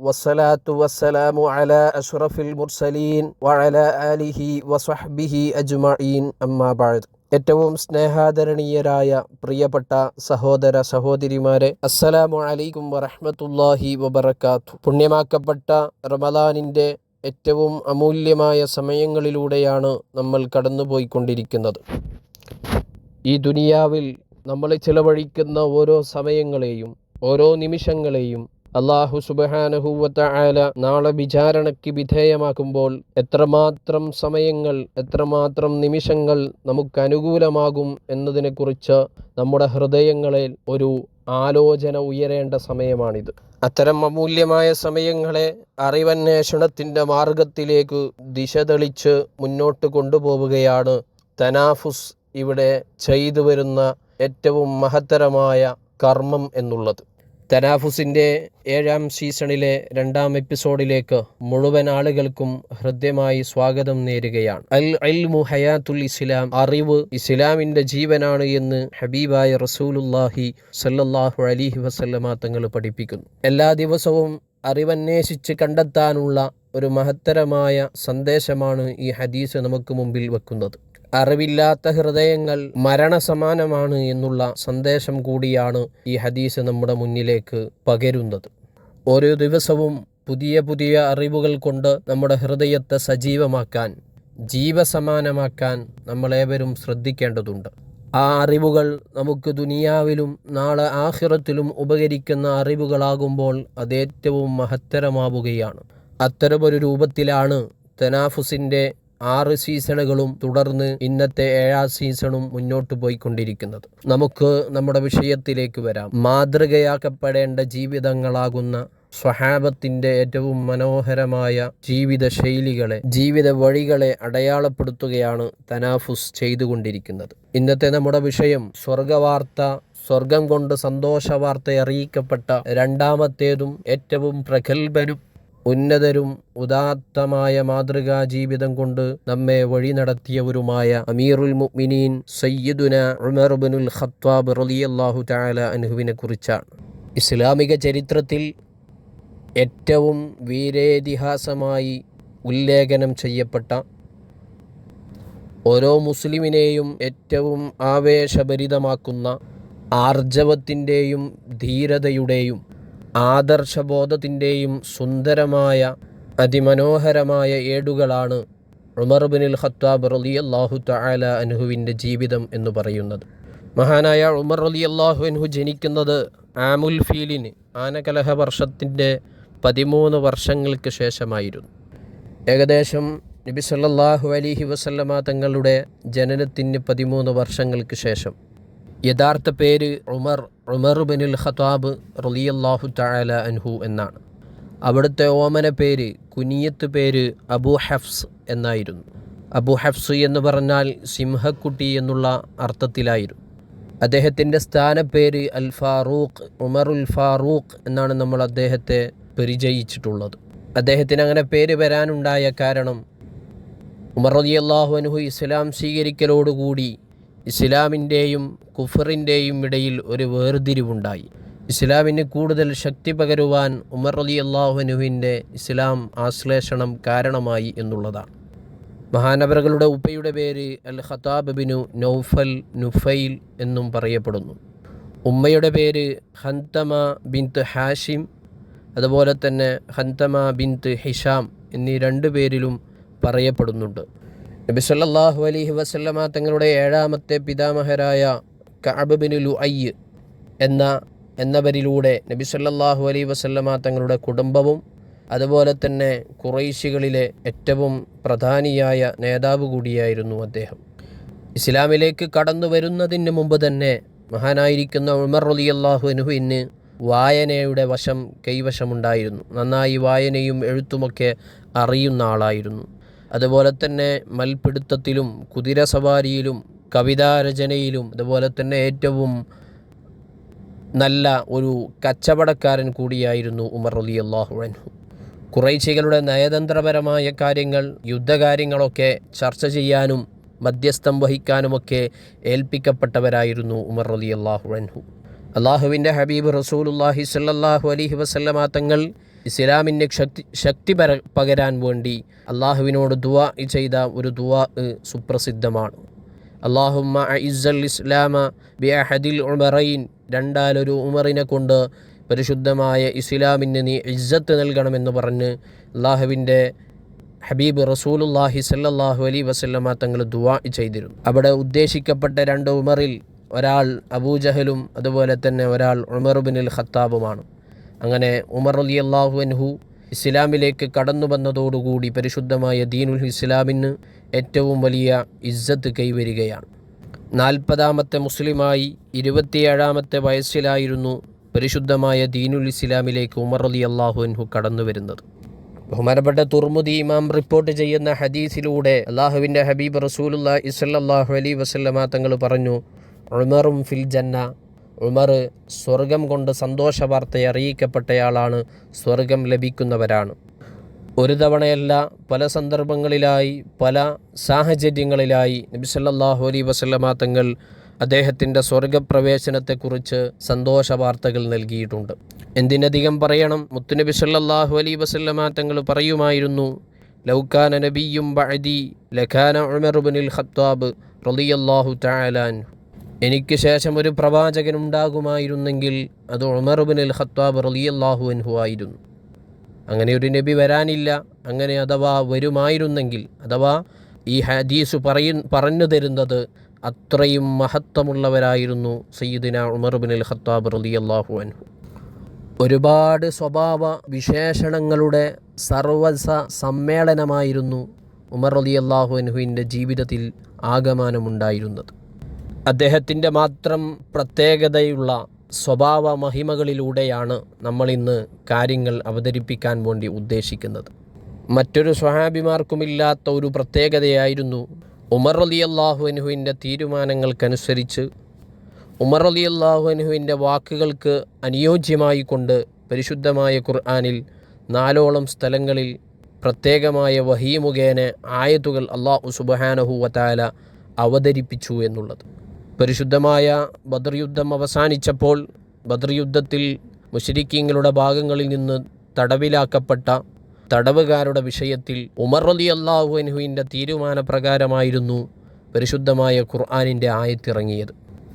വസ്സലാത്തു വസ്സലാമു അഷ്റഫിൽ മുർസലീൻ ആലിഹി അജ്മഈൻ. അമ്മാ ഏറ്റവും സ്നേഹാദരണീയരായ പ്രിയപ്പെട്ട സഹോദര സഹോദരിമാരെ അസ്സലാമു അലൈക്കും വറഹ്മത്തുള്ളാഹി വബറകാത്തു. പുണ്യമാക്കപ്പെട്ട റമദാനിന്റെ ഏറ്റവും അമൂല്യമായ സമയങ്ങളിലൂടെയാണ് നമ്മൾ കടന്നുപോയിക്കൊണ്ടിരിക്കുന്നത്. ഈ ദുനിയാവിൽ നമ്മൾ ചിലവഴിക്കുന്ന ഓരോ സമയങ്ങളെയും ഓരോ നിമിഷങ്ങളെയും അള്ളാഹു സുബഹാനഹൂവത്ത ആല നാളെ വിചാരണയ്ക്ക് വിധേയമാക്കുമ്പോൾ എത്രമാത്രം സമയങ്ങൾ എത്രമാത്രം നിമിഷങ്ങൾ നമുക്ക് അനുകൂലമാകും എന്നതിനെക്കുറിച്ച് നമ്മുടെ ഹൃദയങ്ങളിൽ ഒരു ആലോചന ഉയരേണ്ട സമയമാണിത്. അത്തരം അമൂല്യമായ സമയങ്ങളെ അറിവന്വേഷണത്തിന്റെ മാർഗത്തിലേക്ക് ദിശ തെളിച്ച് മുന്നോട്ട് കൊണ്ടുപോവുകയാണ് തനാഫുസ് ഇവിടെ ചെയ്തു വരുന്ന ഏറ്റവും മഹത്തരമായ കർമ്മം എന്നുള്ളത്. തനാഫുസിന്റെ ഏഴാം സീസണിലെ രണ്ടാം എപ്പിസോഡിലേക്ക് മുഴുവൻ ആളുകൾക്കും ഹൃദ്യമായി സ്വാഗതം നേരുകയാണ്. അൽ അൽമു ഹയാത്തുൽ ഇസ്ലാം അറിവ് ഇസ്ലാമിന്റെ ജീവനാണ് എന്ന് ഹബീബായ റസൂലുല്ലാഹി സല്ലല്ലാഹു അലിഹി വസല്ലമ തങ്ങൾ പഠിപ്പിക്കുന്നു. എല്ലാ ദിവസവും അറിവന്വേഷിച്ച് കണ്ടെത്താനുള്ള ഒരു മഹത്തരമായ സന്ദേശമാണ് ഈ ഹദീസ് നമുക്ക് മുമ്പിൽ വെക്കുന്നത്. അറിവില്ലാത്ത ഹൃദയങ്ങൾ മരണസമാനമാണ് എന്നുള്ള സന്ദേശം കൂടിയാണ് ഈ ഹദീസ് നമ്മുടെ മുന്നിലേക്ക് പകരുന്നത്. ഓരോ ദിവസവും പുതിയ പുതിയ അറിവുകൾ കൊണ്ട് നമ്മുടെ ഹൃദയത്തെ സജീവമാക്കാൻ ജീവസമാനമാക്കാൻ നമ്മളേവരും ശ്രദ്ധിക്കേണ്ടതുണ്ട്. ആ അറിവുകൾ നമുക്ക് ദുനിയാവിലും നാളെ ആഹിറത്തിലും ഉപകരിക്കുന്ന അറിവുകളാകുമ്പോൾ അതേറ്റവും മഹത്തരമാവുകയാണ്. അത്തരമൊരു രൂപത്തിലാണ് തനാഫുസിന്റെ ആറ് സീസണുകളും തുടർന്ന് ഇന്നത്തെ ഏഴാം സീസണും മുന്നോട്ട് പോയിക്കൊണ്ടിരിക്കുന്നത്. നമുക്ക് നമ്മുടെ വിഷയത്തിലേക്ക് വരാം. മാതൃകയാക്കപ്പെടേണ്ട ജീവിതങ്ങളാകുന്ന സ്വഹാബത്തിന്റെ ഏറ്റവും മനോഹരമായ ജീവിത ശൈലികളെ ജീവിത വഴികളെ അടയാളപ്പെടുത്തുകയാണ് തനാഫുസ് ചെയ്തുകൊണ്ടിരിക്കുന്നത്. ഇന്നത്തെ നമ്മുടെ വിഷയം സ്വർഗവാർത്ത സ്വർഗം കൊണ്ട് സന്തോഷ വാർത്ത അറിയിക്കപ്പെട്ട രണ്ടാമത്തേതും ഏറ്റവും പ്രഗത്ഭനും ഉന്നതരും ഉദാത്തമായ മാതൃകാ ജീവിതം കൊണ്ട് നമ്മെ വഴി നടത്തിയവരുമായ അമീറുൽ മുഅ്മിനീൻ സയ്യിദുന ഉമർ ബിനുൽ ഖത്താബ് റളിയല്ലാഹു തആല അൻഹുവിനെ കുറിച്ചാണ്. ഇസ്ലാമിക ചരിത്രത്തിൽ ഏറ്റവും വീരേതിഹാസമായി ഉല്ലേഖനം ചെയ്യപ്പെട്ട ഓരോ മുസ്ലിമിനെയും ഏറ്റവും ആവേശഭരിതമാക്കുന്ന ആർജവത്തിന്റെയും ധീരതയുടെയും ആദർശബോധത്തിന്റെയും സുന്ദരമായ അതിമനോഹരമായ ഏടുകളാണ് ഉമർ ബിനുൽ ഖത്താബ് റലി അള്ളാഹു തആല അനുഹുവിന്റെ ജീവിതം എന്ന് പറയുന്നത്. മഹാനായ ഉമർ അലി അള്ളാഹു അനുഹു ജനിക്കുന്നത് ആമുൽ ഫീലിന് ആനകലഹ വർഷത്തിന്റെ പതിമൂന്ന് വർഷങ്ങൾക്ക് ശേഷമായിരുന്നു. ഏകദേശം നബി സല്ലല്ലാഹു അലിഹി വസല്ലമ തങ്ങളുടെ ജനനത്തിന് പതിമൂന്ന് വർഷങ്ങൾക്ക് ശേഷം യഥാർത്ഥ പേര് ഉമർ ഉമർ ബിനുൽ ഖത്താബ് റലിയല്ലാഹു തആല അൻഹു എന്നാണ്. അവിടുത്തെ ഓമന പേര് കുനിയത്ത് പേര് അബു ഹഫ്സ് എന്നായിരുന്നു. അബു ഹഫ്സ് എന്ന് പറഞ്ഞാൽ സിംഹക്കുട്ടി എന്നുള്ള അർത്ഥത്തിലായിരുന്നു. അദ്ദേഹത്തിന്റെ സ്ഥാനപ്പേര് അൽ ഫാറൂഖ് ഉമറുൽ ഫാറൂഖ് എന്നാണ് നമ്മൾ അദ്ദേഹത്തെ പരിചയിച്ചിട്ടുള്ളത്. അദ്ദേഹത്തിന് അങ്ങനെ പേര് വരാനുണ്ടായ കാരണം ഉമർ റളിയല്ലാഹു അൻഹു ഇസ്ലാം സ്വീകരിക്കലോടുകൂടി ഇസ്ലാമിന്റെയും കുഫറിന്റെയും ഇടയിൽ ഒരു വേർതിരിവുണ്ടായി. ഇസ്ലാമിന് കൂടുതൽ ശക്തി പകരുവാൻ ഉമർ അലി അള്ളാഹുനുവിന്റെ ഇസ്ലാം ആശ്ലേഷണം കാരണമായി എന്നുള്ളതാണ്. മഹാനവറുകളുടെ ഉപ്പയുടെ പേര് al Khattab bin Naufal Nufail എന്നും പറയപ്പെടുന്നു. ഉമ്മയുടെ പേര് ഹന്തമ ബിന്ത് ഹാഷിം അതുപോലെ തന്നെ ഹന്തമ ബിന്ത് ഹിഷാം എന്നീ രണ്ട് പേരിലും പറയപ്പെടുന്നുണ്ട്. നബി അലഹി വസല്ലമ തങ്ങളുടെ ഏഴാമത്തെ പിതാമഹരായ കഅബ് ബിൻ ലുഅയ്യ് എന്ന എന്നവരിലൂടെ നബി സല്ലല്ലാഹു അലൈഹി വസല്ലമ തങ്ങളുടെ കുടുംബവും അതുപോലെ തന്നെ കുറൈശികളിലെ ഏറ്റവും പ്രധാനിയായ നേതാവ് കൂടിയായിരുന്നു അദ്ദേഹം. ഇസ്ലാമിലേക്ക് കടന്നു വരുന്നതിന് മുമ്പ് തന്നെ മഹാനായിരിക്കുന്ന ഉമർ റളിയല്ലാഹു അനുഹുവിന് വായനയുടെ വശം കൈവശമുണ്ടായിരുന്നു. നന്നായി വായനയും എഴുത്തുമൊക്കെ അറിയുന്ന ആളായിരുന്നു. അതുപോലെ തന്നെ മൽപിടുത്തത്തിലും കുതിര കുതിരസവാരിയിലും കവിതാരചനയിലും അതുപോലെ തന്നെ ഏറ്റവും നല്ല ഒരു കച്ചവടക്കാരൻ കൂടിയായിരുന്നു ഉമർ അലി അള്ളാഹു അൻഹു. കുറേശ്ശികളുടെ നയതന്ത്രപരമായ കാര്യങ്ങൾ യുദ്ധകാര്യങ്ങളൊക്കെ ചർച്ച ചെയ്യാനും മധ്യസ്ഥം വഹിക്കാനുമൊക്കെ ഏൽപ്പിക്കപ്പെട്ടവരായിരുന്നു ഉമർ അലി അള്ളാഹു അൻഹു. അള്ളാഹുവിന്റെ ഹബീബ് റസൂലുല്ലാഹി സല്ലാഹു അലൈഹി വസല്ലമ തങ്ങൾ ഇസ്ലാമിന് ശക്തി ശക്തി പര പകരാൻ വേണ്ടി അള്ളാഹുവിനോട് ദുവാ ചെയ്ത ഒരു ദുവാ സുപ്രസിദ്ധമാണ്. അള്ളാഹുമ്മ ഇസ്സൽ ഇസ്ലാമ ബി അഹദിൽ ഉമറൈൻ. രണ്ടാലൊരു ഉമറിനെ കൊണ്ട് പരിശുദ്ധമായ ഇസ്ലാമിന് നീ ഇജ്ജത്ത് നൽകണമെന്ന് പറഞ്ഞ് അള്ളാഹുവിന്റെ ഹബീബ് റസൂലുല്ലാഹി സല്ലാഹു അലൈ വസല്ലമ തങ്ങൾ ദുവാ ചെയ്തിരുന്നു. അവിടെ ഉദ്ദേശിക്കപ്പെട്ട രണ്ട് ഉമറിൽ ഒരാൾ അബൂജഹലും അതുപോലെ തന്നെ ഒരാൾ ഉമർബിനിൽ ഖത്താബുമാണ്. അങ്ങനെ ഉമർ അലി അള്ളാഹു അൻഹു ഇസ്ലാമിലേക്ക് കടന്നു വന്നതോടുകൂടി പരിശുദ്ധമായ ദീനുൽ ഇസ്ലാമിന് ഏറ്റവും വലിയ ഇജ്ജത്ത് കൈവരികയാണ്. നാൽപ്പതാമത്തെ മുസ്ലിമായി ഇരുപത്തിയേഴാമത്തെ വയസ്സിലായിരുന്നു പരിശുദ്ധമായ ദീനുൽ ഇസ്ലാമിലേക്ക് ഉമർ അലി അള്ളാഹു അൻഹു കടന്നു വരുന്നത്. ബഹുമാനപ്പെട്ട തുർമുദി ഇമാം റിപ്പോർട്ട് ചെയ്യുന്ന ഹദീസിലൂടെ അള്ളാഹുവിന്റെ ഹബീബ് റസൂലുല്ലാ ഇസല്ലാഹു അലി വസല്ലമ തങ്ങൾ പറഞ്ഞു ഉമറും ഫിൽ ജന്ന ഉമർ സ്വർഗം കൊണ്ട് സന്തോഷ അറിയിക്കപ്പെട്ടയാളാണ് സ്വർഗം ലഭിക്കുന്നവരാണ്. ഒരു തവണയല്ല പല സന്ദർഭങ്ങളിലായി പല സാഹചര്യങ്ങളിലായി നബി അലൈ വസല്ലമ തങ്ങൾ അദ്ദേഹത്തിന്റെ സ്വർഗപ്രവേശനത്തെക്കുറിച്ച് സന്തോഷ വാർത്തകൾ നൽകിയിട്ടുണ്ട്. എന്തിനധികം പറയണം? മുത്തുനബി സല്ലാഹു അലൈ വസല്ലമ തങ്ങൾ പറയുമായിരുന്നു ലൗക്കാന നബിയും ബഅദി ലഖാന ഉമർബുനിൽ ഖത്താബ് റളിയല്ലാഹു തആലാൻ എനിക്ക് ശേഷം ഒരു പ്രവാചകൻ ഉണ്ടാകുമായിരുന്നെങ്കിൽ അത് ഉമർ ഇബ്നുൽ ഖത്താബ് റളിയല്ലാഹു അൻഹു ആയിരുന്നു. അങ്ങനെ ഒരു നബി വരാനില്ല അങ്ങനെ അഥവാ വരുമായിരുന്നെങ്കിൽ അഥവാ ഈ ഹദീസ് പറയ പറഞ്ഞു തരുന്നത് അത്രയും മഹത്വമുള്ളവരായിരുന്നു സയ്യിദിന ഉമർ അൽ ഖത്താബ് റളിയല്ലാഹു അൻഹു. ഒരുപാട് സ്വഭാവ വിശേഷണങ്ങളുടെ സർവസ സമ്മേളനമായിരുന്നു ഉമർ റളിയല്ലാഹു അനുഹുവിന്റെ ജീവിതത്തിൽ ആഗമനമുണ്ടായിരുന്നത്. അദ്ദേഹത്തിന്റെ മാത്രം പ്രത്യേകതയുള്ള സ്വഭാവ മഹിമകളിലൂടെയാണ് നമ്മളിന്ന് കാര്യങ്ങൾ അവതരിപ്പിക്കാൻ വേണ്ടി ഉദ്ദേശിക്കുന്നത്. മറ്റൊരു സ്വഹാബിമാർക്കുമില്ലാത്ത ഒരു പ്രത്യേകതയായിരുന്നു ഉമർ അലി അള്ളാഹുഅനുഹുവിന്റെ തീരുമാനങ്ങൾക്കനുസരിച്ച് ഉമർ അലി അള്ളാഹുഅനുഹുവിന്റെ വാക്കുകൾക്ക് അനുയോജ്യമായി കൊണ്ട് പരിശുദ്ധമായ ഖുർആാനിൽ നാലോളം സ്ഥലങ്ങളിൽ പ്രത്യേകമായ വഹീ മുഖേന ആയത്തുകൾ അള്ളാഹു സുബഹാനഹു വതാല അവതരിപ്പിച്ചു എന്നുള്ളത്. പരിശുദ്ധമായ ബദർ യുദ്ധം അവസാനിച്ചപ്പോൾ ബദർ യുദ്ധത്തിൽ മുഷരിക്കീങ്ങളുടെ ഭാഗങ്ങളിൽ നിന്ന് തടവിലാക്കപ്പെട്ട തടവുകാരുടെ വിഷയത്തിൽ ഉമർ അലി അള്ളാഹു അനുഹുവിന്റെ തീരുമാനപ്രകാരമായിരുന്നു പരിശുദ്ധമായ ഖുർആാനിന്റെ ആയത്തിറങ്ങിയത്.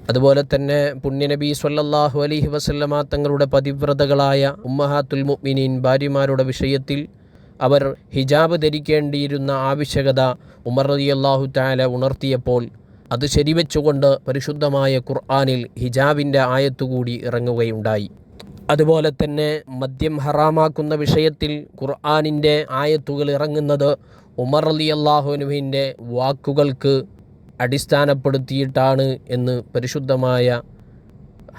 അതുപോലെ തന്നെ പുണ്യനബി സ്വല്ലല്ലാഹു അലൈഹി വസല്ലമ തങ്ങളുടെ പതിവ്രതകളായ ഉമ്മഹാത്തുൽ മുഅ്മിനീൻ ഭാര്യമാരുടെ വിഷയത്തിൽ അവർ ഹിജാബ് ധരിക്കേണ്ടിയിരുന്ന ആവശ്യകത ഉമർ അള്ളാഹു താല ഉണർത്തിയപ്പോൾ അത് ശരിവെച്ചുകൊണ്ട് പരിശുദ്ധമായ ഖുർആാനിൽ ഹിജാബിന്റെ ആയത്തുകൂടി ഇറങ്ങുകയുണ്ടായി. അതുപോലെ തന്നെ മദ്യം ഹറാമാക്കുന്ന വിഷയത്തിൽ ഖുർആാനിന്റെ ആയത്തുകൾ ഇറങ്ങുന്നത് ഉമർ അലി അള്ളാഹുനുവിന്റെ വാക്കുകൾക്ക് അടിസ്ഥാനപ്പെടുത്തിയിട്ടാണ് എന്ന് പരിശുദ്ധമായ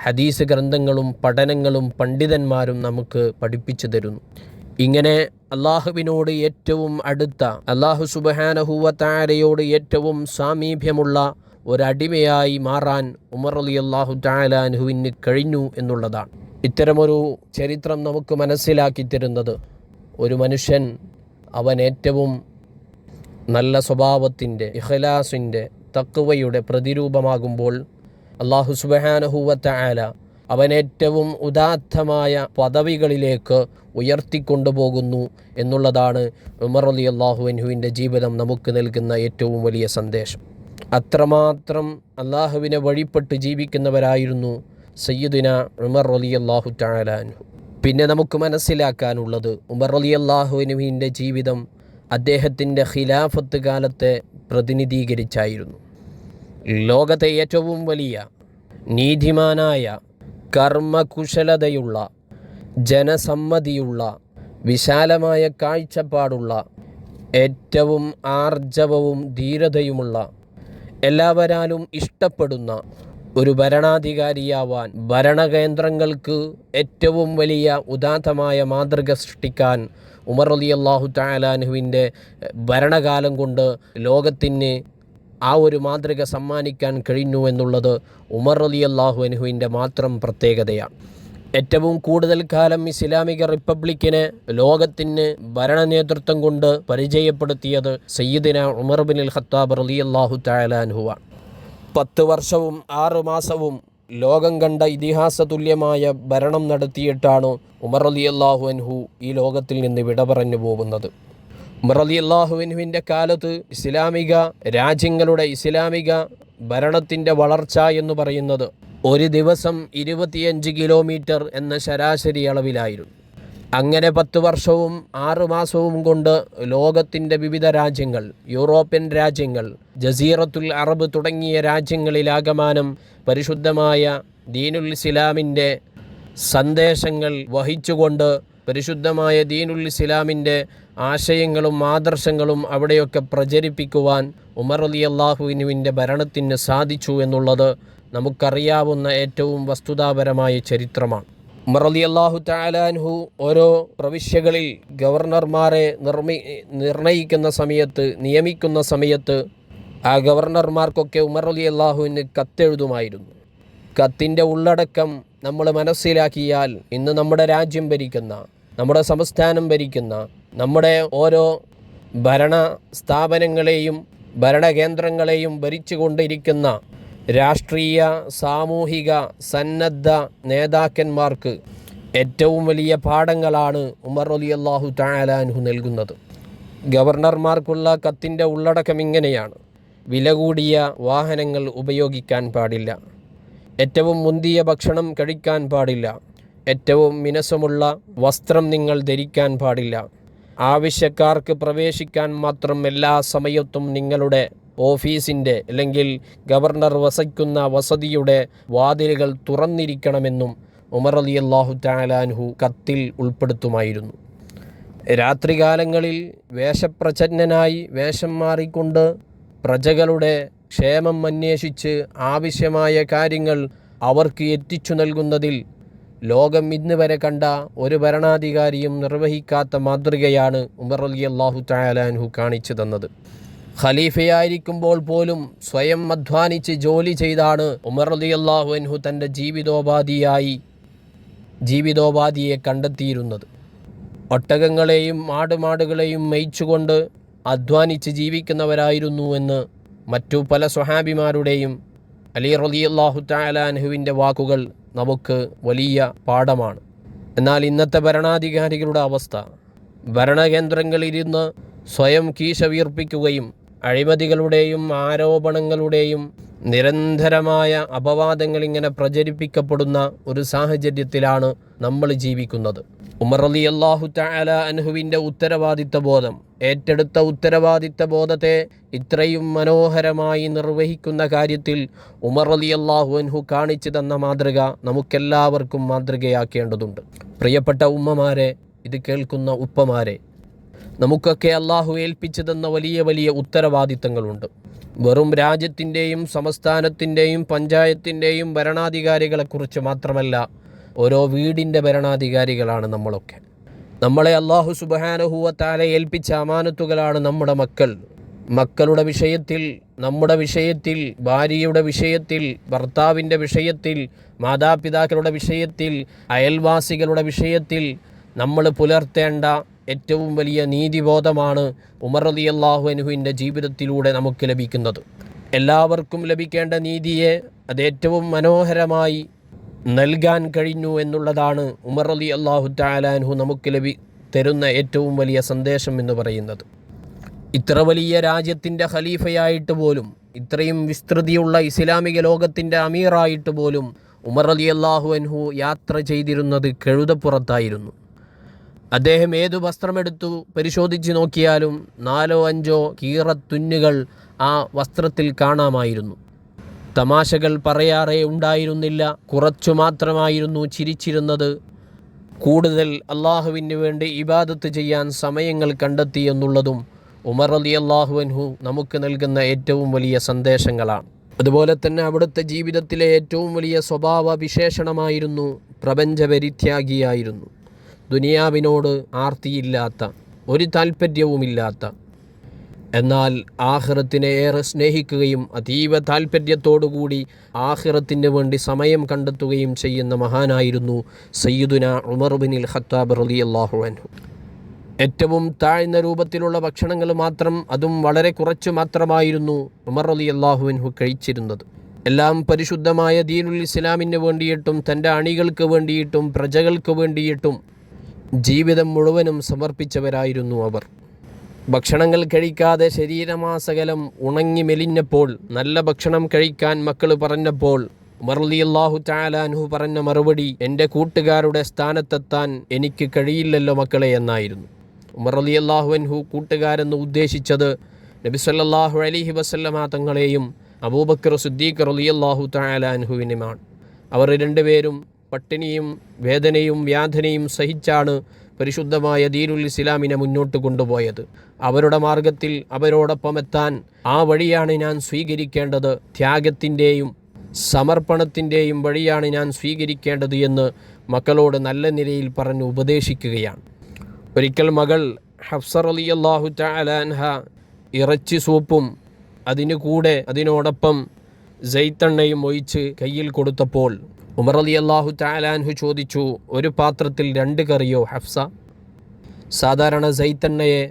ഹദീസ് ഗ്രന്ഥങ്ങളും പഠനങ്ങളും പണ്ഡിതന്മാരും നമുക്ക് പഠിപ്പിച്ചു തരുന്നു. ഇങ്ങനെ അള്ളാഹുവിനോട് ഏറ്റവും അടുത്ത അള്ളാഹു സുബഹാനഹുവ താരയോട് ഏറ്റവും സാമീപ്യമുള്ള ഒരടിമയായി മാറാൻ ഉമർ അലി അള്ളാഹു താലാൻഹുവിന് കഴിഞ്ഞു എന്നുള്ളതാണ്. ഇത്തരമൊരു ചരിത്രം നമുക്ക് മനസ്സിലാക്കി തരുന്നത് ഒരു മനുഷ്യൻ അവൻ ഏറ്റവും നല്ല സ്വഭാവത്തിന്റെ ഇഖലാസിന്റെ തക്കുവയുടെ പ്രതിരൂപമാകുമ്പോൾ അള്ളാഹു സുബഹാനഹുവത്ത ആല അവൻ ഏറ്റവും ഉദാത്തമായ പദവികളിലേക്ക് ഉയർത്തിക്കൊണ്ടുപോകുന്നു എന്നുള്ളതാണ് ഉമർ അലി അള്ളാഹു അൻഹുവിന്റെ ജീവിതം നമുക്ക് നൽകുന്ന ഏറ്റവും വലിയ സന്ദേശം. അത്രമാത്രം അള്ളാഹുവിനെ വഴിപ്പെട്ട് ജീവിക്കുന്നവരായിരുന്നു സയ്യിദിന ഉമർ അലി അള്ളാഹു താലാൻഹു പിന്നെ നമുക്ക് മനസ്സിലാക്കാനുള്ളത് ഉമർ അലി അള്ളാഹുവിനുവിന്റെ ജീവിതം അദ്ദേഹത്തിന്റെ ഖിലാഫത്ത് കാലത്തെ പ്രതിനിധീകരിച്ചായിരുന്നു. ലോകത്തെ ഏറ്റവും വലിയ നീതിമാനായ കർമ്മകുശലതയുള്ള ജനസമ്മതിയുള്ള വിശാലമായ കാഴ്ചപ്പാടുള്ള ഏറ്റവും ആർജവവും ധീരതയുമുള്ള എല്ലാവരാലും ഇഷ്ടപ്പെടുന്ന ഒരു ഭരണാധികാരിയാവാൻ ഭരണകേന്ദ്രങ്ങൾക്ക് ഏറ്റവും വലിയ ഉദാത്തമായ മാതൃക സൃഷ്ടിക്കാൻ ഉമർ അലി അള്ളാഹു താലാനുവിന്റെ ഭരണകാലം കൊണ്ട് ലോകത്തിന് ആ ഒരു മാതൃക സമ്മാനിക്കാൻ കഴിഞ്ഞു എന്നുള്ളത് ഉമർ അലി അള്ളാഹു അനുഹുവിന്റെ മാത്രം പ്രത്യേകതയാണ്. ഏറ്റവും കൂടുതൽ കാലം ഇസ്ലാമിക റിപ്പബ്ലിക്കിന് ലോകത്തിന് ഭരണ നേതൃത്വം കൊണ്ട് പരിചയപ്പെടുത്തിയത് സയ്യിദിന ഉമർ ബിൻ അൽ ഖത്താബ് റലി അള്ളാഹു താലാൻഹുവാണ് പത്ത് വർഷവും ആറ് മാസവും ലോകം കണ്ട ഇതിഹാസ തുല്യമായ ഭരണം നടത്തിയിട്ടാണ് ഉമർ അലി അള്ളാഹു അൻഹു ഈ ലോകത്തിൽ നിന്ന് വിട പറഞ്ഞു പോകുന്നത്. അള്ളാഹു കാലത്ത് ഇസ്ലാമിക രാജ്യങ്ങളുടെ ഇസ്ലാമിക ഭരണത്തിന്റെ വളർച്ച എന്ന് പറയുന്നത് ഒരു ദിവസം ഇരുപത്തിയഞ്ച് കിലോമീറ്റർ എന്ന ശരാശരി അളവിലായിരുന്നു. അങ്ങനെ പത്ത് വർഷവും ആറു മാസവും കൊണ്ട് ലോകത്തിന്റെ വിവിധ രാജ്യങ്ങൾ യൂറോപ്യൻ രാജ്യങ്ങൾ ജസീറത്തുൽ അറബ് തുടങ്ങിയ രാജ്യങ്ങളിലാകമാനം പരിശുദ്ധമായ ദീനുൽ ഇസ്ലാമിന്റെ സന്ദേശങ്ങൾ വഹിച്ചുകൊണ്ട് പരിശുദ്ധമായ ദീനുൽ ഇസ്ലാമിന്റെ ആശയങ്ങളും ആദർശങ്ങളും അവിടെയൊക്കെ പ്രചരിപ്പിക്കുവാൻ ഉമർ അലി അള്ളാഹുവിനുവിന്റെ ഭരണത്തിന് സാധിച്ചു എന്നുള്ളത് നമുക്കറിയാവുന്ന ഏറ്റവും വസ്തുതാപരമായ ചരിത്രമാണ്. ഉമർ അലി അള്ളാഹു താലാൻഹു ഓരോ പ്രവിശ്യകളിൽ ഗവർണർമാരെ നിർമ്മി നിർണയിക്കുന്ന സമയത്ത് നിയമിക്കുന്ന സമയത്ത് ആ ഗവർണർമാർക്കൊക്കെ ഉമർ അലി അള്ളാഹുവിന് കത്തെഴുതുമായിരുന്നു. കത്തിന്റെ ഉള്ളടക്കം നമ്മൾ മനസ്സിലാക്കിയാൽ ഇന്ന് നമ്മുടെ രാജ്യം ഭരിക്കുന്ന നമ്മുടെ സംസ്ഥാനം ഭരിക്കുന്ന നമ്മുടെ ഓരോ ഭരണ സ്ഥാപനങ്ങളെയും ഭരണകേന്ദ്രങ്ങളെയും ഭരിച്ചുകൊണ്ടിരിക്കുന്ന രാഷ്ട്രീയ സാമൂഹിക സന്നദ്ധ നേതാക്കന്മാർക്ക് ഏറ്റവും വലിയ പാഠങ്ങളാണ് ഉമർ അലി അള്ളാഹു താലാൻഹു നൽകുന്നത്. ഗവർണർമാർക്കുള്ള കത്തിന്റെ ഉള്ളടക്കം ഇങ്ങനെയാണ്. വില കൂടിയ വാഹനങ്ങൾ ഉപയോഗിക്കാൻ പാടില്ല. ഏറ്റവും മുന്തിയ ഭക്ഷണം കഴിക്കാൻ പാടില്ല. ഏറ്റവും മിനസമുള്ള വസ്ത്രം നിങ്ങൾ ധരിക്കാൻ പാടില്ല. ആവശ്യക്കാർക്ക് പ്രവേശിക്കാൻ മാത്രം എല്ലാ സമയത്തും നിങ്ങളുടെ ഓഫീസിന്റെ അല്ലെങ്കിൽ ഗവർണർ വസിക്കുന്ന വസതിയുടെ വാതിലുകൾ തുറന്നിരിക്കണമെന്നും ഉമർ അലി അള്ളാഹു താലാൻഹു കത്തിൽ ഉൾപ്പെടുത്തുമായിരുന്നു. രാത്രികാലങ്ങളിൽ വേഷപ്രച്ഛന്നനായി വേഷം മാറിക്കൊണ്ട് പ്രജകളുടെ ക്ഷേമം അന്വേഷിച്ച് ആവശ്യമായ കാര്യങ്ങൾ അവർക്ക് എത്തിച്ചു നൽകുന്നതിൽ ലോകം ഇന്ന് വരെ കണ്ട ഒരു ഭരണാധികാരിയും നിർവഹിക്കാത്ത മാതൃകയാണ് ഉമർ അലി അള്ളാഹു താലാൻഹു കാണിച്ചു തന്നത്. ഖലീഫയായിരിക്കുമ്പോൾ പോലും സ്വയം അധ്വാനിച്ച് ജോലി ചെയ്താണ് ഉമർ അലി അള്ളാഹു അൻഹു തന്റെ ജീവിതോപാധിയായി ജീവിതോപാധിയെ കണ്ടെത്തിയിരുന്നത്. ഒട്ടകങ്ങളെയും ആടുമാടുകളെയും മേയിച്ചുകൊണ്ട് അധ്വാനിച്ച് ജീവിക്കുന്നവരായിരുന്നു എന്ന് മറ്റു പല സ്വഹാബിമാരുടെയും അലി റലിയല്ലാഹു താലാൻഹുവിന്റെ വാക്കുകൾ നമുക്ക് വലിയ പാഠമാണ്. എന്നാൽ ഇന്നത്തെ ഭരണാധികാരികളുടെ അവസ്ഥ ഭരണകേന്ദ്രങ്ങളിലിരുന്ന് സ്വയം കീശ വീർപ്പിക്കുകയും അഴിമതികളുടെയും ആരോപണങ്ങളുടെയും നിരന്തരമായ അപവാദങ്ങൾ ഇങ്ങനെ പ്രചരിപ്പിക്കപ്പെടുന്ന ഒരു സാഹചര്യത്തിലാണ് നമ്മൾ ജീവിക്കുന്നത്. ഉമർ അലി അള്ളാഹു തആല അനുഹുവിന്റെ ഉത്തരവാദിത്ത ബോധം ഏറ്റെടുത്ത ഉത്തരവാദിത്ത ബോധത്തെ ഇത്രയും മനോഹരമായി നിർവഹിക്കുന്ന കാര്യത്തിൽ ഉമർ അലി അള്ളാഹു അൻഹു കാണിച്ചു തന്ന മാതൃക നമുക്കെല്ലാവർക്കും മാതൃകയാക്കേണ്ടതുണ്ട്. പ്രിയപ്പെട്ട ഉമ്മമാരെ ഇത് കേൾക്കുന്ന ഉപ്പമാരെ നമുക്കൊക്കെ അള്ളാഹു ഏൽപ്പിച്ചു തന്ന വലിയ വലിയ ഉത്തരവാദിത്തങ്ങളുണ്ട്. വെറും രാജ്യത്തിന്റെയും സംസ്ഥാനത്തിന്റെയും പഞ്ചായത്തിന്റെയും ഭരണാധികാരികളെക്കുറിച്ച് മാത്രമല്ല ഓരോ വീടിന്റെ ഭരണാധികാരികളാണ് നമ്മളൊക്കെ. നമ്മളെ അള്ളാഹു സുബഹാനഹുവത്താലെ ഏൽപ്പിച്ച അമാനത്തുകളാണ് നമ്മുടെ മക്കൾ. മക്കളുടെ വിഷയത്തിൽ നമ്മുടെ വിഷയത്തിൽ ഭാര്യയുടെ വിഷയത്തിൽ ഭർത്താവിന്റെ വിഷയത്തിൽ മാതാപിതാക്കളുടെ വിഷയത്തിൽ അയൽവാസികളുടെ വിഷയത്തിൽ നമ്മൾ പുലർത്തേണ്ട ഏറ്റവും വലിയ നീതിബോധമാണ് ഉമർ അലി അള്ളാഹു അനുഹുവിന്റെ ജീവിതത്തിലൂടെ നമുക്ക് ലഭിക്കുന്നത്. എല്ലാവർക്കും ലഭിക്കേണ്ട നീതിയെ അത് ഏറ്റവും മനോഹരമായി നൽകാൻ കഴിഞ്ഞു എന്നുള്ളതാണ് ഉമർ അലി അള്ളാഹു താലാൻഹു നമുക്ക് ലഭി തരുന്ന ഏറ്റവും വലിയ സന്ദേശം എന്ന് പറയുന്നത്. ഇത്ര വലിയ രാജ്യത്തിന്റെ ഖലീഫയായിട്ട് പോലും ഇത്രയും വിസ്തൃതിയുള്ള ഇസ്ലാമിക ലോകത്തിന്റെ അമീറായിട്ട് പോലും ഉമർ അലി അള്ളാഹു അൻഹു യാത്ര ചെയ്തിരുന്നത് കഴുതപ്പുറത്തായിരുന്നു. അദ്ദേഹം ഏതു വസ്ത്രമെടുത്തു പരിശോധിച്ച് നോക്കിയാലും നാലോ അഞ്ചോ കീറത്തുന്നുകൾ ആ വസ്ത്രത്തിൽ കാണാമായിരുന്നു. തമാശകൾ പറയാറേ ഉണ്ടായിരുന്നില്ല. കുറച്ചു മാത്രമായിരുന്നു ചിരിച്ചിരുന്നത്. കൂടുതൽ അള്ളാഹുവിന് വേണ്ടി ഇബാദത്ത് ചെയ്യാൻ സമയങ്ങൾ കണ്ടെത്തി എന്നുള്ളതും ഉമർ അലി അള്ളാഹുവൻഹു നമുക്ക് നൽകുന്ന ഏറ്റവും വലിയ സന്ദേശങ്ങളാണ്. അതുപോലെ തന്നെ അവിടുത്തെ ജീവിതത്തിലെ ഏറ്റവും വലിയ സ്വഭാവ വിശേഷണമായിരുന്നു പ്രപഞ്ചപരിത്യാഗിയായിരുന്നു. ദുനിയാവിനോട് ആർത്തിയില്ലാത്ത ഒരു താല്പര്യവുമില്ലാത്ത എന്നാൽ ആഹ്റത്തിനെ ഏറെ സ്നേഹിക്കുകയും അതീവ താല്പര്യത്തോടുകൂടി ആഹ്റത്തിന് വേണ്ടി സമയം കണ്ടെത്തുകയും ചെയ്യുന്ന മഹാനായിരുന്നു സയ്യിദുന ഉമർ ബിനിൽ ഖത്താബ് റലി അള്ളാഹു അൻഹു. ഏറ്റവും താഴ്ന്ന രൂപത്തിലുള്ള ഭക്ഷണങ്ങൾ മാത്രം അതും വളരെ കുറച്ച് മാത്രമായിരുന്നു ഉമർ അലി അള്ളാഹു അൻഹു കഴിച്ചിരുന്നത്. എല്ലാം പരിശുദ്ധമായ ദീനുൽ ഇസ്ലാമിന് വേണ്ടിയിട്ടും തന്റെ അണികൾക്ക് വേണ്ടിയിട്ടും പ്രജകൾക്ക് വേണ്ടിയിട്ടും ജീവിതം മുഴുവനും സമർപ്പിച്ചവരായിരുന്നു അവർ. ഭക്ഷണങ്ങൾ കഴിക്കാതെ ശരീരമാസകലം ഉണങ്ങി മെലിഞ്ഞപ്പോൾ നല്ല ഭക്ഷണം കഴിക്കാൻ മക്കൾ പറഞ്ഞപ്പോൾ മർലിയല്ലാഹു ചാലാൻഹു പറഞ്ഞ മറുപടി എന്റെ കൂട്ടുകാരുടെ സ്ഥാനത്തെത്താൻ എനിക്ക് കഴിയില്ലല്ലോ മക്കളെ എന്നായിരുന്നു. മർലിയല്ലാഹുവൻഹു കൂട്ടുകാരെന്ന് ഉദ്ദേശിച്ചത് നബി സല്ലല്ലാഹു അലൈഹി വസല്ലമ തങ്ങളെയും അബൂബക്കർ സുദ്ദീഖ് റളിയല്ലാഹു ചാലാൻഹുവിനുമാണ് അവർ രണ്ടുപേരും പട്ടിണിയും വേദനയും വ്യാധനയും സഹിച്ചാണ് പരിശുദ്ധമായ ദീനുൽ ഇസ്ലാമിനെ മുന്നോട്ട് കൊണ്ടുപോയത്. അവരുടെ മാർഗത്തിൽ അവരോടൊപ്പം എത്താൻ ആ വഴിയാണ് ഞാൻ സ്വീകരിക്കേണ്ടത്. ത്യാഗത്തിന്റെയും സമർപ്പണത്തിന്റെയും വഴിയാണ് ഞാൻ സ്വീകരിക്കേണ്ടത് എന്ന് മക്കളോട് നല്ല നിലയിൽ പറഞ്ഞ് ഉപദേശിക്കുകയാണ്. ഒരിക്കൽ മകൾ ഹഫ്സർ അലി അള്ളാഹു ചാലാൻഹ ഇറച്ചി സൂപ്പും അതിനു കൂടെ അതിനോടൊപ്പം ജയ്ത്തെണ്ണയും ഒഴിച്ച് കയ്യിൽ കൊടുത്തപ്പോൾ ഉമർ അലി അള്ളാഹു താലാൻഹു ചോദിച്ചു ഒരു പാത്രത്തിൽ രണ്ട് കറിയോ ഹഫ്സ? സാധാരണ സൈത്തണ്ണയെ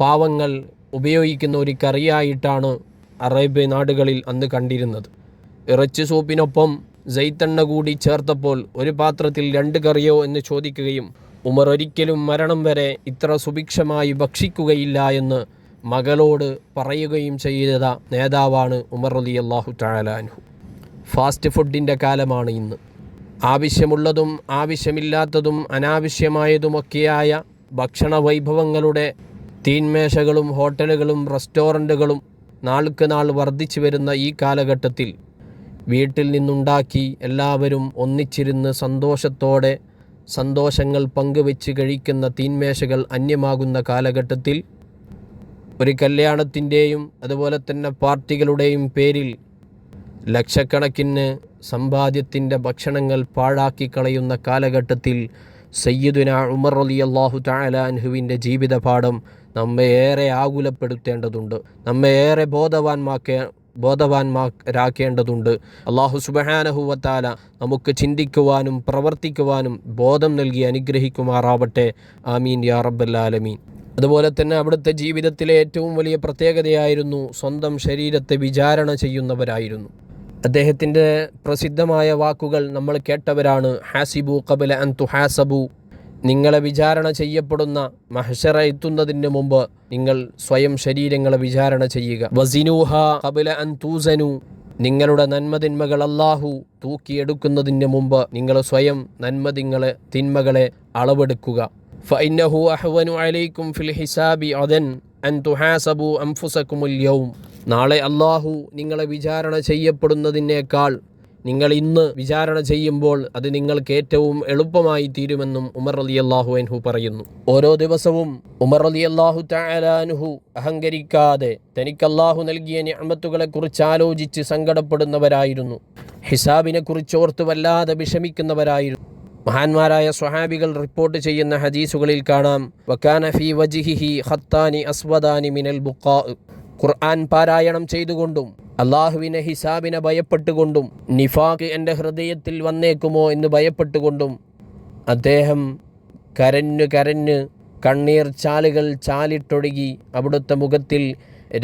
പാവങ്ങൾ ഉപയോഗിക്കുന്ന ഒരു കറിയായിട്ടാണ് അറേബ്യ നാടുകളിൽ അന്ന് കണ്ടിരുന്നത്. ഇറച്ചി സൂപ്പിനൊപ്പം ജയ്ത്തെണ്ണ കൂടി ചേർത്തപ്പോൾ ഒരു പാത്രത്തിൽ രണ്ട് കറിയോ എന്ന് ചോദിക്കുകയും ഉമർ ഒരിക്കലും മരണം വരെ ഇത്ര സുഭിക്ഷമായി ഭക്ഷിക്കുകയില്ല എന്ന് മകളോട് പറയുകയും ചെയ്ത നേതാവാണ് ഉമർ അലി അള്ളാഹു താലാൻഹു ഫാസ്റ്റ് ഫുഡിന്റെ കാലമാണ് ഇന്ന്. ആവശ്യമുള്ളതും ആവശ്യമില്ലാത്തതും അനാവശ്യമായതുമൊക്കെയായ ഭക്ഷണ വൈഭവങ്ങളുടെ തീന്മേശകളും ഹോട്ടലുകളും റെസ്റ്റോറന്റുകളും നാൾക്ക് നാൾ വർദ്ധിച്ചു വരുന്ന ഈ കാലഘട്ടത്തിൽ വീട്ടിൽ നിന്നുണ്ടാക്കി എല്ലാവരും ഒന്നിച്ചിരുന്ന് സന്തോഷത്തോടെ സന്തോഷങ്ങൾ പങ്കുവെച്ച് കഴിക്കുന്ന തീന്മേശകൾ അന്യമാകുന്ന കാലഘട്ടത്തിൽ ഒരു കല്യാണത്തിന്റെയും അതുപോലെ തന്നെ പാർട്ടികളുടെയും പേരിൽ ലക്ഷക്കണക്കിന് സമ്പാദ്യത്തിന്റെ ഭക്ഷണങ്ങൾ പാഴാക്കി കളയുന്ന കാലഘട്ടത്തിൽ സയ്യിദുന ഉമർ അലി അള്ളാഹു താലാൻഹുവിന്റെ ജീവിതപാഠം നമ്മെ ഏറെ ആകുലപ്പെടുത്തേണ്ടതുണ്ട്. നമ്മെ ഏറെ ബോധവാന്മാക്കേ ബോധവാന്മാരാക്കേണ്ടതുണ്ട്. അള്ളാഹു സുബഹാനഹുവത്താല നമുക്ക് ചിന്തിക്കുവാനും പ്രവർത്തിക്കുവാനും ബോധം നൽകി അനുഗ്രഹിക്കുമാറാവട്ടെ. ആമീൻ യാ റബ്ബല്ലാലമീൻ അതുപോലെ തന്നെ അവിടുത്തെ ജീവിതത്തിലെ ഏറ്റവും വലിയ പ്രത്യേകതയായിരുന്നു സ്വന്തം ശരീരത്തെ വിചാരണ ചെയ്യുന്നവരായിരുന്നു. അദ്ദേഹത്തിന്റെ പ്രസിദ്ധമായ വാക്കുകൾ നമ്മൾ കേട്ടവരാണ്. ഹാസിബു കബല അൻ തുഹാസബു. നിങ്ങളെ വിചാരണ ചെയ്യപ്പെടുന്ന മഹഷറ എത്തുന്നതിന് മുമ്പ് നിങ്ങൾ സ്വയം ശരീരങ്ങളെ വിചാരണ ചെയ്യുക. വസിനൂഹ കബല അൻ തൂസനു. നിങ്ങളുടെ നന്മതിന്മകൾ അള്ളാഹു തൂക്കിയെടുക്കുന്നതിന് മുമ്പ് നിങ്ങൾ സ്വയം നന്മതിങ്ങളെ തിന്മകളെ അളവെടുക്കുക. ഫൈനഹു അഹ്വനു അലൈക്കും ഫിൽ ഹിസാബി അദൻ അൻ തുഹാസബു അംഫുസക്കുമുൽ യൗം. നാളെ അള്ളാഹു നിങ്ങളെ വിചാരണ ചെയ്യപ്പെടുന്നതിനേക്കാൾ നിങ്ങൾ ഇന്ന് വിചാരണ ചെയ്യുമ്പോൾ അത് നിങ്ങൾക്ക് ഏറ്റവും എളുപ്പമായി തീരുമെന്നും ഉമർ അലി അള്ളാഹു അൻഹു പറയുന്നു. ഓരോ ദിവസവും ഉമർ അലി അള്ളാഹു തലാൻഹു അഹങ്കരിക്കാതെ തനിക്ക് അള്ളാഹു നൽകിയ ഞാമത്തുകളെ കുറിച്ച് ആലോചിച്ച് സങ്കടപ്പെടുന്നവരായിരുന്നു. ഹിസാബിനെ കുറിച്ച് ഓർത്ത് വല്ലാതെ വിഷമിക്കുന്നവരായിരുന്നു. മഹാന്മാരായ സ്വഹാബികൾ റിപ്പോർട്ട് ചെയ്യുന്ന ഹദീസുകളിൽ കാണാം. വക്കാന ഫി വജിഹിഹി ഖത്താനി അസ്വദാനി മിനൽ ബുക്കാ ഖുർആൻ പാരായണം ചെയ്തുകൊണ്ടും അള്ളാഹുവിനെ ഹിസാബിനെ ഭയപ്പെട്ടുകൊണ്ടും നിഫാഖ് എന്റെ ഹൃദയത്തിൽ വന്നേക്കുമോ എന്ന് ഭയപ്പെട്ടുകൊണ്ടും അദ്ദേഹം കരഞ്ഞു കരഞ്ഞ് കണ്ണീർ ചാലുകൾ ചാലിട്ടൊഴുകി അവിടുത്തെ മുഖത്തിൽ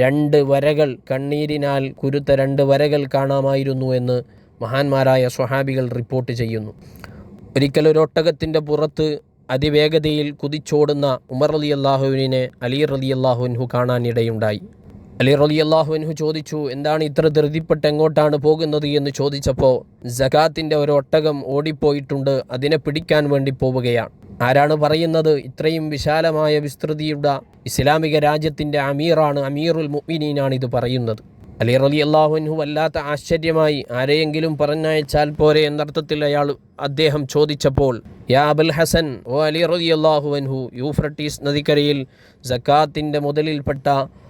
രണ്ട് വരകൾ കണ്ണീരിനാൽ കുരുത്ത രണ്ട് വരകൾ കാണാമായിരുന്നു എന്ന് മഹാന്മാരായ സ്വഹാബികൾ റിപ്പോർട്ട് ചെയ്യുന്നു. ഒരിക്കൽ ഒരു ഒട്ടകത്തിന്റെ പുറത്ത് അതിവേഗതയിൽ കുതിച്ചോടുന്ന ഉമർ അലി അള്ളാഹുവിനെ അലി റലി അള്ളാഹുവിൻഹു കാണാനിടയുണ്ടായി. അലി റലി അള്ളാഹുവിൻഹു ചോദിച്ചു എന്താണ് ഇത്ര ധൃതിപ്പെട്ട് എങ്ങോട്ടാണ് പോകുന്നത്? എന്ന് ചോദിച്ചപ്പോൾ ജക്കാത്തിന്റെ ഒരു ഒട്ടകം ഓടിപ്പോയിട്ടുണ്ട് അതിനെ പിടിക്കാൻ വേണ്ടി പോവുകയാണ്. ആരാണ് പറയുന്നത്? ഇത്രയും വിശാലമായ വിസ്തൃതിയുടെ ഇസ്ലാമിക രാജ്യത്തിന്റെ അമീറാണ് അമീറുൽ മുഅ്മിനീനാണ് ഇത് പറയുന്നത്. അലി റലി അള്ളാഹുവിൻഹു വല്ലാത്ത ആശ്ചര്യമായി ആരെയെങ്കിലും പറഞ്ഞയച്ചാൽ പോരെ എന്നർത്ഥത്തിൽ അയാൾ അദ്ദേഹം ചോദിച്ചപ്പോൾ യാ അബുൽ ഹസൻ ഓ അലി റലി അള്ളാഹുവിൻഹു യൂഫ്രട്ടീസ് നദിക്കരയിൽ ജക്കാത്തിന്റെ മുതലിൽപ്പെട്ട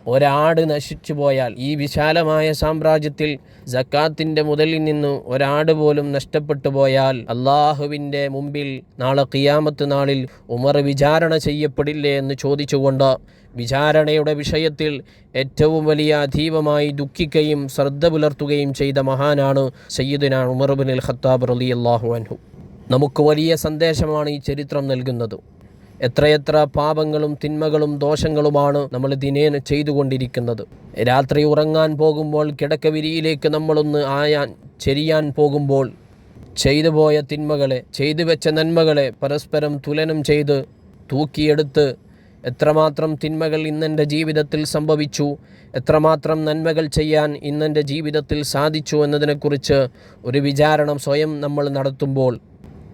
ഒരാട് നശിച്ചു പോയാൽ ഈ വിശാലമായ സാമ്രാജ്യത്തിൽ ജക്കാത്തിന്റെ മുതലിൽ നിന്ന് ഒരാട് പോലും നഷ്ടപ്പെട്ടു പോയാൽ അള്ളാഹുവിന്റെ മുമ്പിൽ നാളെ കിയാമത്ത് നാളിൽ ഉമർ വിചാരണ ചെയ്യപ്പെടില്ലേ എന്ന് ചോദിച്ചുകൊണ്ട് വിചാരണയുടെ വിഷയത്തിൽ ഏറ്റവും വലിയ അധീവമായി ദുഃഖിക്കുകയും ശ്രദ്ധ പുലർത്തുകയും ചെയ്ത മഹാനാണ് സയ്യിദിന ഉമർബിൻ ഖത്താബ് റലി അള്ളാഹു അൻഹു. നമുക്ക് വലിയ സന്ദേശമാണ് ഈ ചരിത്രം നൽകുന്നത്. എത്രയെത്ര പാപങ്ങളും തിന്മകളും ദോഷങ്ങളുമാണ് നമ്മൾ ദിനേന ചെയ്തുകൊണ്ടിരിക്കുന്നത്. രാത്രി ഉറങ്ങാൻ പോകുമ്പോൾ കിടക്കവിരിയിലേക്ക് നമ്മളൊന്ന് ആയാൻ ചെരിയാൻ പോകുമ്പോൾ ചെയ്തു പോയ തിന്മകളെ ചെയ്തു വെച്ച നന്മകളെ പരസ്പരം തുലനം ചെയ്ത് തൂക്കിയെടുത്ത് എത്രമാത്രം തിന്മകൾ ഇന്നെന്റെ ജീവിതത്തിൽ സംഭവിച്ചു എത്രമാത്രം നന്മകൾ ചെയ്യാൻ ഇന്നെന്റെ ജീവിതത്തിൽ സാധിച്ചു എന്നതിനെക്കുറിച്ച് ഒരു വിചാരണം സ്വയം നമ്മൾ നടത്തുമ്പോൾ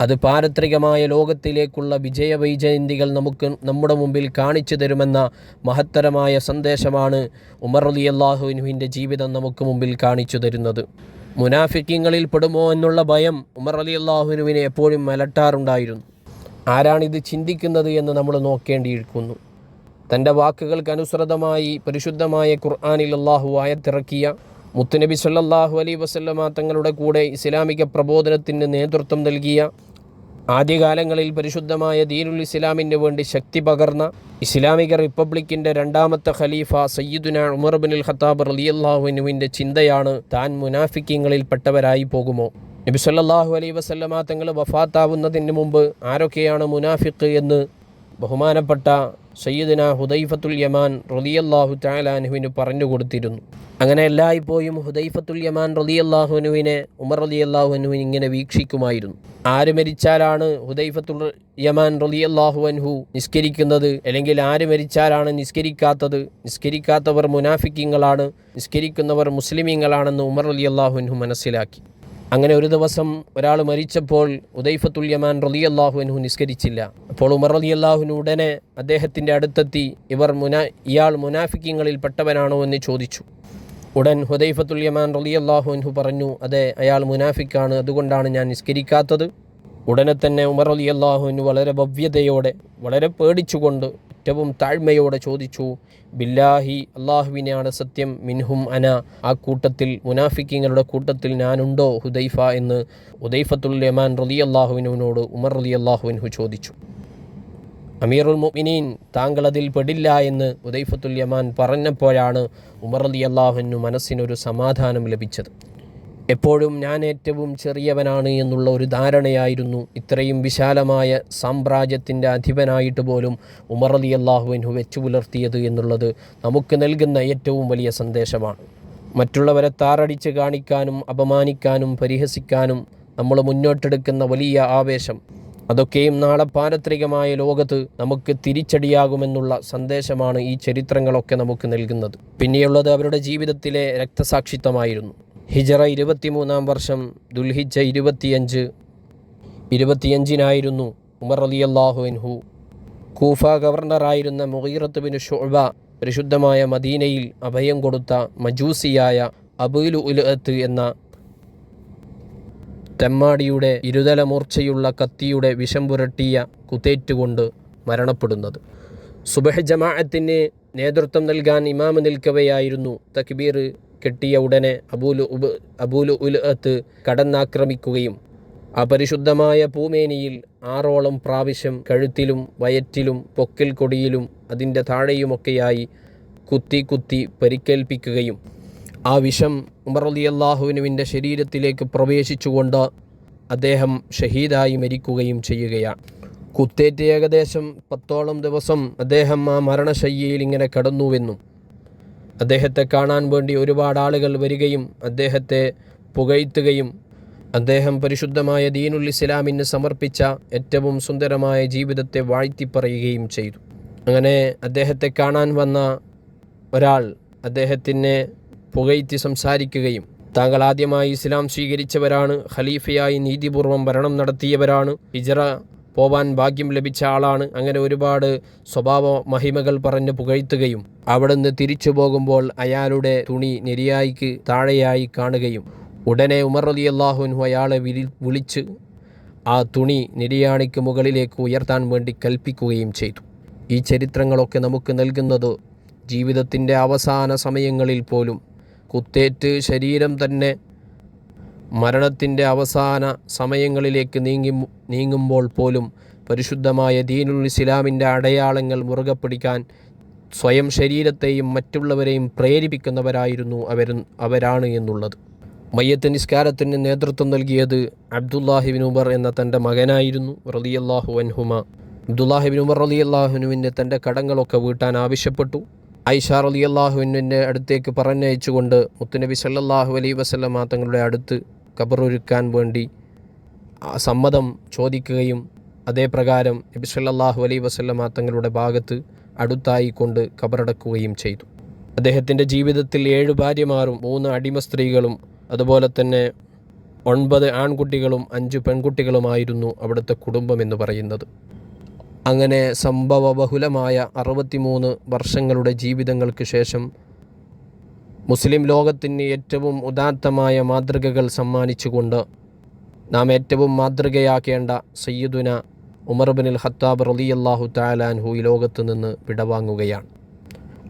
അത് പാരത്രികമായ ലോകത്തിലേക്കുള്ള വിജയവൈജയന്തികൾ നമുക്ക് നമ്മുടെ മുമ്പിൽ കാണിച്ചു തരുമെന്ന മഹത്തരമായ സന്ദേശമാണ് ഉമർ അലി അള്ളാഹുവിനുവിന്റെ ജീവിതം നമുക്ക് മുമ്പിൽ കാണിച്ചു തരുന്നത്. മുനാഫിക്കിങ്ങളിൽ പെടുമോ എന്നുള്ള ഭയം ഉമർ അലി അള്ളാഹുവിനുവിനെ എപ്പോഴും അലട്ടാറുണ്ടായിരുന്നു. ആരാണിത് ചിന്തിക്കുന്നത് എന്ന് നമ്മൾ നോക്കേണ്ടിയിരിക്കുന്നു. തന്റെ വാക്കുകൾക്കനുസൃതമായി പരിശുദ്ധമായ ഖുർആാനിൽ അള്ളാഹു ആയത്തിറക്കിയ മുത്തുനബി സല്ലാഹു അലൈ വസല്ലമ തങ്ങളുടെ കൂടെ ഇസ്ലാമിക പ്രബോധനത്തിന് നേതൃത്വം നൽകിയ ആദ്യകാലങ്ങളിൽ പരിശുദ്ധമായ ദീനുൽ ഇസ്ലാമിന് വേണ്ടി ശക്തി പകർന്ന ഇസ്ലാമിക റിപ്പബ്ലിക്കിന്റെ രണ്ടാമത്തെ ഖലീഫ സയ്യിദുന ഉമർ ബിൻ ഖത്താബ് റലിയല്ലാഹുവിനുവിന്റെ ചിന്തയാണ് താൻ മുനാഫിക്കിങ്ങളിൽ പെട്ടവരായി പോകുമോ? നബി സല്ലാഹു അലൈ വസല്ലമ തങ്ങൾ വഫാത്താവുന്നതിന് മുമ്പ് ആരൊക്കെയാണ് മുനാഫിക്ക് എന്ന് ബഹുമാനപ്പെട്ട സയ്യിദിന ഹുദൈഫത്തുൽ യമാൻ റലിയല്ലാഹു താലാനുവിന് പറഞ്ഞു കൊടുത്തിരുന്നു. അങ്ങനെ എല്ലായ്പ്പോഴും ഹുദൈഫത്തുൽ യമാൻ റലിയല്ലാഹുനുവിനെ ഉമർ റലിയല്ലാഹുനുവിൻ ഇങ്ങനെ വീക്ഷിക്കുമായിരുന്നു. ആര് മരിച്ചാലാണ് ഹുദൈഫത്തുൽ യമാൻ റലിയല്ലാഹു അൻഹു നിസ്കരിക്കുന്നത്? അല്ലെങ്കിൽ ആര് മരിച്ചാലാണ് നിസ്കരിക്കാത്തത്? നിസ്കരിക്കാത്തവർ മുനാഫിക്കിങ്ങളാണ് നിസ്കരിക്കുന്നവർ മുസ്ലിമീങ്ങളാണെന്ന് ഉമർ റലിയല്ലാഹുൻഹു മനസ്സിലാക്കി. അങ്ങനെ ഒരു ദിവസം ഒരാൾ മരിച്ചപ്പോൾ ഉദൈഫത്തുൽ യമാൻ റലി അള്ളാഹുവിനു നിസ്കരിച്ചില്ല. അപ്പോൾ ഉമർ റലി അള്ളാഹുവിന് ഉടനെ അദ്ദേഹത്തിന്റെ അടുത്തെത്തി ഇവർ മുനാ ഇയാൾ മുനാഫിക്കിങ്ങളിൽ പെട്ടവനാണോ എന്ന് ചോദിച്ചു. ഉടൻ ഹുദൈഫത്തുൽ യമാൻ റലി അള്ളാഹുവിൻഹു പറഞ്ഞു അതെ അയാൾ മുനാഫിക്കാണ് അതുകൊണ്ടാണ് ഞാൻ നിസ്കരിക്കാത്തത്. ഉടനെ തന്നെ ഉമർ അലി അള്ളാഹുവിന് വളരെ ഭവ്യതയോടെ വളരെ പേടിച്ചുകൊണ്ട് ഏറ്റവും താഴ്മയോടെ ചോദിച്ചു ബില്ലാഹി അള്ളാഹുവിനെയാണ് സത്യം. മിൻഹും അന. ആ കൂട്ടത്തിൽ മുനാഫിക്കിങ്ങളുടെ കൂട്ടത്തിൽ ഞാനുണ്ടോ ഹുദൈഫ എന്ന് ഹുദൈഫത്തുൽ യമാൻ റലി അള്ളാഹുവിനോട് ഉമർ റലി അള്ളാഹുവിൻഹു ചോദിച്ചു. അമീറുൽ മുഅ്മിനീൻ താങ്കൾ അതിൽ പെടില്ല എന്ന് ഉദൈഫത്തുൽ യമാൻ പറഞ്ഞപ്പോഴാണ് ഉമർ അലി അള്ളാഹുവിനു മനസ്സിനൊരു സമാധാനം ലഭിച്ചത്. എപ്പോഴും ഞാൻ ഏറ്റവും ചെറിയവനാണ് എന്നുള്ള ഒരു ധാരണയായിരുന്നു. ഇത്രയും വിശാലമായ സാമ്രാജ്യത്തിന്റെ അധിപനായിട്ട് പോലും ഉമർ അലി അള്ളാഹുവിനു വെച്ചു പുലർത്തിയത് എന്നുള്ളത് നമുക്ക് നൽകുന്ന ഏറ്റവും വലിയ സന്ദേശമാണ്. മറ്റുള്ളവരെ താറടിച്ച് കാണിക്കാനും അപമാനിക്കാനും പരിഹസിക്കാനും നമ്മൾ മുന്നോട്ടെടുക്കുന്ന വലിയ ആവേശം. അതൊക്കെയും നാളെ പാരത്രികമായ ലോകത്ത് നമുക്ക് തിരിച്ചടിയാകുമെന്നുള്ള സന്ദേശമാണ് ഈ ചരിത്രങ്ങളൊക്കെ നമുക്ക് നൽകുന്നത്. പിന്നെയുള്ളത് അവരുടെ ജീവിതത്തിലെ രക്തസാക്ഷിത്വമായിരുന്നു. ഹിജറ ഇരുപത്തിമൂന്നാം വർഷം ദുൽഹിജ ഇരുപത്തിയഞ്ച്. ഇരുപത്തിയഞ്ചിനായിരുന്നു ഉമർ അലി അള്ളാഹുവിൻഹു കൂഫ ഗവർണറായിരുന്ന മുഹീറത്ത് ബിൻ ഷുഅബ പരിശുദ്ധമായ മദീനയിൽ അഭയം കൊടുത്ത മജൂസിയായ അബുലു ഉലഅത്ത് എന്ന തെമ്മാടിയുടെ ഇരുതല മൂർച്ചയുള്ള കത്തിയുടെ വിഷം പുരട്ടിയ കുത്തേറ്റുകൊണ്ട് മരണപ്പെടുന്നത്. സുബഹ് ജമാഅത്തിന് നേതൃത്വം നൽകാൻ ഇമാമ് നിൽക്കവെയായിരുന്നു തക്ബീർ കെട്ടിയ ഉടനെ അബൂലു ഉബ് അബൂലു ഉൽഅത്ത് കടന്നാക്രമിക്കുകയും അപരിശുദ്ധമായ പരിശുദ്ധമായ പൂമേനിയിൽ ആറോളം പ്രാവശ്യം കഴുത്തിലും വയറ്റിലും പൊക്കിൽ കൊടിയിലും അതിന്റെ താഴെയുമൊക്കെയായി കുത്തി കുത്തി പരിക്കേൽപ്പിക്കുകയും ആ വിഷം ഉമർ അലി അള്ളാഹുവിനുവിന്റെ ശരീരത്തിലേക്ക് പ്രവേശിച്ചുകൊണ്ട് അദ്ദേഹം ഷഹീദായി മരിക്കുകയും ചെയ്യുകയാണ്. കുത്തേറ്റ് ഏകദേശം പത്തോളം ദിവസം അദ്ദേഹം ആ മരണശയ്യയിൽ ഇങ്ങനെ കടന്നുവെന്നും അദ്ദേഹത്തെ കാണാൻ വേണ്ടി ഒരുപാട് ആളുകൾ വരികയും അദ്ദേഹത്തെ പുകഴ്ത്തുകയും അദ്ദേഹം പരിശുദ്ധമായ ദീനുൽ ഇസ്ലാമിന് സമർപ്പിച്ച ഏറ്റവും സുന്ദരമായ ജീവിതത്തെ വാഴ്ത്തിപ്പറയുകയും ചെയ്തു. അങ്ങനെ അദ്ദേഹത്തെ കാണാൻ വന്ന ഒരാൾ അദ്ദേഹത്തിനെ പുകഴ്ത്തി സംസാരിക്കുകയും താങ്കൾ ആദ്യമായി ഇസ്ലാം സ്വീകരിച്ചവരാണ് ഖലീഫയായി നീതിപൂർവം ഭരണം നടത്തിയവരാണ് ഹിജറ പോവാൻ ഭാഗ്യം ലഭിച്ച ആളാണ്. അങ്ങനെ ഒരുപാട് സ്വഭാവ മഹിമകൾ പറഞ്ഞ് പുകഴ്ത്തുകയും അവിടുന്ന് തിരിച്ചു പോകുമ്പോൾ അയാളുടെ തുണി നെരിയായിക്ക് താഴെയായി കാണുകയും ഉടനെ ഉമർ അലി അള്ളാഹുൻഹു അയാളെ വിളിച്ച് ആ തുണി നിര്യാണിക്ക് മുകളിലേക്ക് ഉയർത്താൻ വേണ്ടി കൽപ്പിക്കുകയും ചെയ്തു. ഈ ചരിത്രങ്ങളൊക്കെ നമുക്ക് നൽകുന്നത് ജീവിതത്തിന്റെ അവസാന സമയങ്ങളിൽ പോലും കുത്തേറ്റ് ശരീരം തന്നെ മരണത്തിന്റെ അവസാന സമയങ്ങളിലേക്ക് നീങ്ങി നീങ്ങുമ്പോൾ പോലും പരിശുദ്ധമായ ദീനുൽ ഇസ്ലാമിന്റെ അടയാളങ്ങൾ മുറുകെ പിടിക്കാൻ സ്വയം ശരീരത്തെയും മറ്റുള്ളവരെയും പ്രേരിപ്പിക്കുന്നവരായിരുന്നു അവർ അവരാണ് എന്നുള്ളത്. മയ്യത്ത് നിസ്കാരത്തിന് നേതൃത്വം നൽകിയത് അബ്ദുല്ലാഹിബിൻ ഉമർ എന്ന തന്റെ മകനായിരുന്നു. റലിയല്ലാഹു അൻഹുമ. അബ്ദുല്ലാഹിബിൻ ഉമർ അലി അള്ളാഹുനുവിന്റെ തന്റെ കടങ്ങളൊക്കെ വീട്ടാൻ ആവശ്യപ്പെട്ടു. ഐഷാർ അലി അള്ളാഹുവിന്റെ അടുത്തേക്ക് പറഞ്ഞയച്ചുകൊണ്ട് മുത്തുനബി സല്ലാഹു അലൈ വസല്ലമ തങ്ങളുടെ അടുത്ത് കബറൊരുക്കാൻ വേണ്ടി സമ്മതം ചോദിക്കുകയും അതേ പ്രകാരം നബി സല്ലാഹു അലൈ വസല്ലമ തങ്ങളുടെ ഭാഗത്ത് അടുത്തായി കൊണ്ട് കബറടക്കുകയും ചെയ്തു. അദ്ദേഹത്തിന്റെ ജീവിതത്തിൽ ഏഴ് ഭാര്യമാരും മൂന്ന് അടിമ സ്ത്രീകളും അതുപോലെ തന്നെ ഒൻപത് ആൺകുട്ടികളും അഞ്ച് പെൺകുട്ടികളുമായിരുന്നു അവിടുത്തെ കുടുംബം എന്ന് പറയുന്നത്. അങ്ങനെ സംഭവബഹുലമായ അറുപത്തിമൂന്ന് വർഷങ്ങളുടെ ജീവിതങ്ങൾക്ക് ശേഷം മുസ്ലിം ലോകത്തിന് ഏറ്റവും ഉദാത്തമായ മാതൃകകൾ സമ്മാനിച്ചുകൊണ്ട് നാം ഏറ്റവും മാതൃകയാക്കേണ്ട സയ്യിദുന ഉമർ ഹത്താബ് ഖത്താബ് റളിയല്ലാഹു താലാൻഹു ഈ ലോകത്ത് നിന്ന് വിടവാങ്ങുകയാണ്.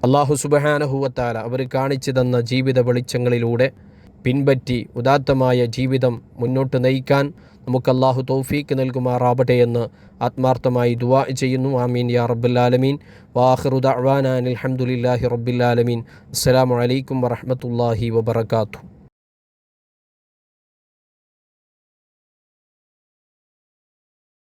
അള്ളാഹു സുബഹാനഹുവത്താല അവർ കാണിച്ചു തന്ന ജീവിത വെളിച്ചങ്ങളിലൂടെ പിൻപറ്റി ഉദാത്തമായ ജീവിതം മുന്നോട്ട് നയിക്കാൻ നമുക്ക് അള്ളാഹു തൗഫീക്ക് നൽകുമാറാവട്ടെ എന്ന് ആത്മാർത്ഥമായി ദുവാ ചെയ്യുന്നു. ആമീൻ യാ റബ്ബുല്ലാലമീൻ വാഹിറു ദഅ്വാന അനിൽ ഹംദുലില്ലാഹി റബ്ബില്ലാലമീൻ അസ്സലാമു അലൈക്കും വറഹ്മത്തുള്ളാഹി വബറകാതുഹു.